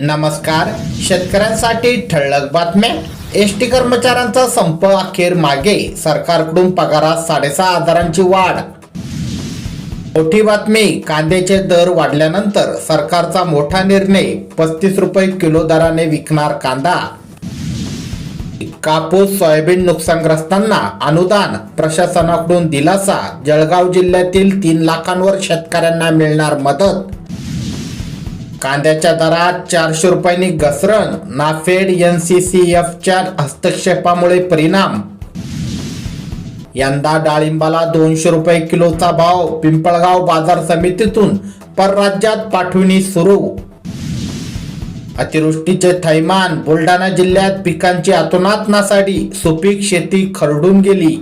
नमस्कार. शेतकऱ्यांसाठी ठळक बातम्या. एस टी कर्मचाऱ्यांचा संप अखेर मागे. सरकारकडून पगारात साडेसहा हजारांची वाढ. मोठी बातमी कांद्याचे दर वाढल्यानंतर सरकारचा मोठा निर्णय पस्तीस रुपये किलो दराने विकणार कांदा. कापूस सोयाबीन नुकसानग्रस्तांना अनुदान प्रशासनाकडून दिलासा. जळगाव जिल्ह्यातील तीन लाखांवर शेतकऱ्यांना मिळणार मदत. कांद्याच्या दरात चारशे रुपयांनी घसरण. नाफेड एन सी सी एफच्या हस्तक्षेपामुळे परिणाम. यंदा डाळिंबाला दोनशे रुपये किलोचा भाव पिंपळगाव बाजार समितीतून परराज्यात पाठविणी सुरू. अतिवृष्टीचे थैमान बुलढाणा जिल्ह्यात पिकांची अतोनातनासाठी सुपीक शेती खरडून गेली.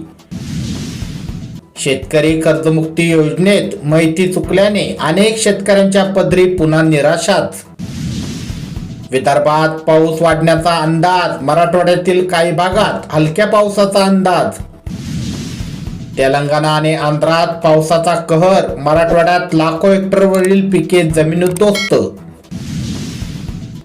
शेतकरी कर्जमुक्ती योजनेत माहिती चुकल्याने अनेक शेतकऱ्यांच्या पदरी पुन्हा निराशाच विदर्भात पाऊस वाढण्याचा अंदाज मराठवाड्यातील काही भागात हलक्या पावसाचा अंदाज. तेलंगणा आणि आंध्रात पावसाचा कहर मराठवाड्यात लाखो हेक्टरवरील पिके जमीनदोस्त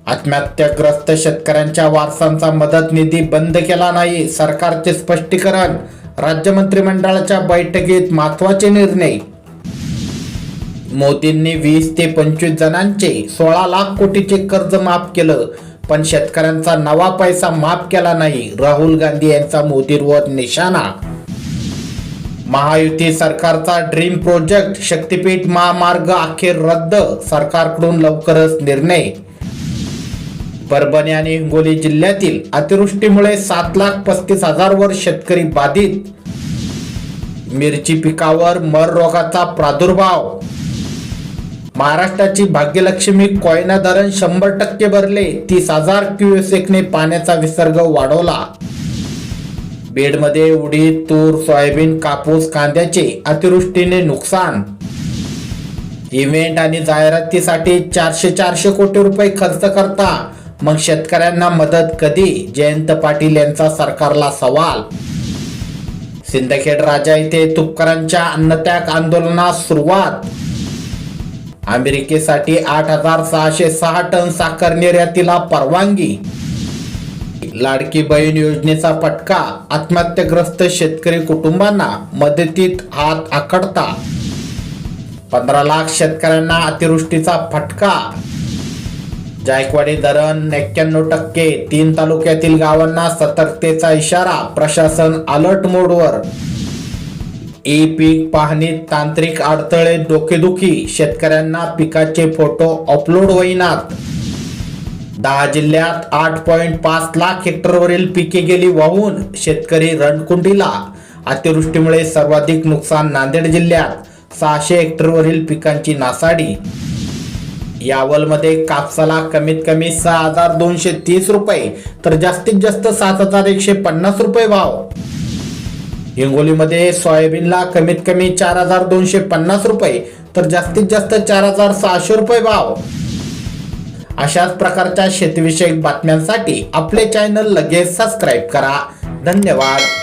आत्महत्याग्रस्त शेतकऱ्यांच्या वारसांचा मदत निधी बंद केला नाही सरकारचे स्पष्टीकरण राज्य मंत्रिमंडळाच्या बैठकीत महत्त्वाचे निर्णय. मोदींनी वीस ते पंचवीस जणांचे सोळा लाख कोटीचे कर्ज माफ केलं पण शेतकऱ्यांचा नवा पैसा माफ केला नाही राहुल गांधी यांचा मोदींवर निशाणा. महायुती सरकारचा ड्रीम प्रोजेक्ट शक्तीपीठ महामार्ग अखेर रद्द सरकारकडून लवकरच निर्णय. परभणी आणि हिंगोली जिल्ह्यातील अतिवृष्टीमुळे सात लाख पस्तीस हजार वर शेतकरी बाधित. मिरची पिकावर मर रोगाचा प्रादुर्भाव. महाराष्ट्राची भाग्यलक्ष्मी कोयना धरण शंभर टक्के भरले तीस हजार क्युसेकने पाण्याचा विसर्ग वाढवला. बीडमध्ये उडीद तूर सोयाबीन कापूस कांद्याचे अतिवृष्टीने नुकसान. इव्हेंट आणि जाहिरातीसाठी चारशे चारशे कोटी रुपये खर्च करता मग शेतकऱ्यांना मदत कधी? जयंत पाटील यांचा सरकारला सवाल. सिंदखेड राजा येथे तुपकरांच्या अन्नत्याग आंदोलनास सुरुवात. अमेरिकेसाठी आठ हजार सहाशे सहा टन साखर निर्यातीला परवानगी. लाडकी बहीण योजनेचा फटका आत्महत्याग्रस्त शेतकरी कुटुंबांना मदतीत हात आखडता. पंधरा लाख शेतकऱ्यांना अतिवृष्टीचा फटका. जायकवाडी धरण एक्क्याण्णव टक्के. तीन तालुक्यातील गावांना सतर्कतेचा इशारा प्रशासन अलर्ट मोडवर. ई पीक पाहणीत तांत्रिक अडथळे डोकेदुखी शेतकऱ्यांना पिकाचे फोटो अपलोड होईनात. दहा जिल्ह्यात आठ पॉईंट पाच लाख हेक्टरवरील पिके गेली वाहून शेतकरी रणकुंडीला. अतिवृष्टीमुळे सर्वाधिक नुकसान नांदेड जिल्ह्यात. सहाशे हेक्टरवरील पिकांची नासाडी. यावलमध्ये कापसाला कमीत कमी सहा हजार दोनशे तीस रुपये तर जास्तीत जास्त सात हजार एकशे पन्नास रुपये भाव. हिंगोलीमध्ये सोयाबीनला कमीत कमी चार हजार दोनशे पन्नास रुपये तर जास्तीत जास्त चार हजार सहाशे रुपये भाव. अशाच प्रकारच्या शेतीविषयक बातम्यांसाठी आपले चॅनल लगेच सबस्क्राईब करा. धन्यवाद.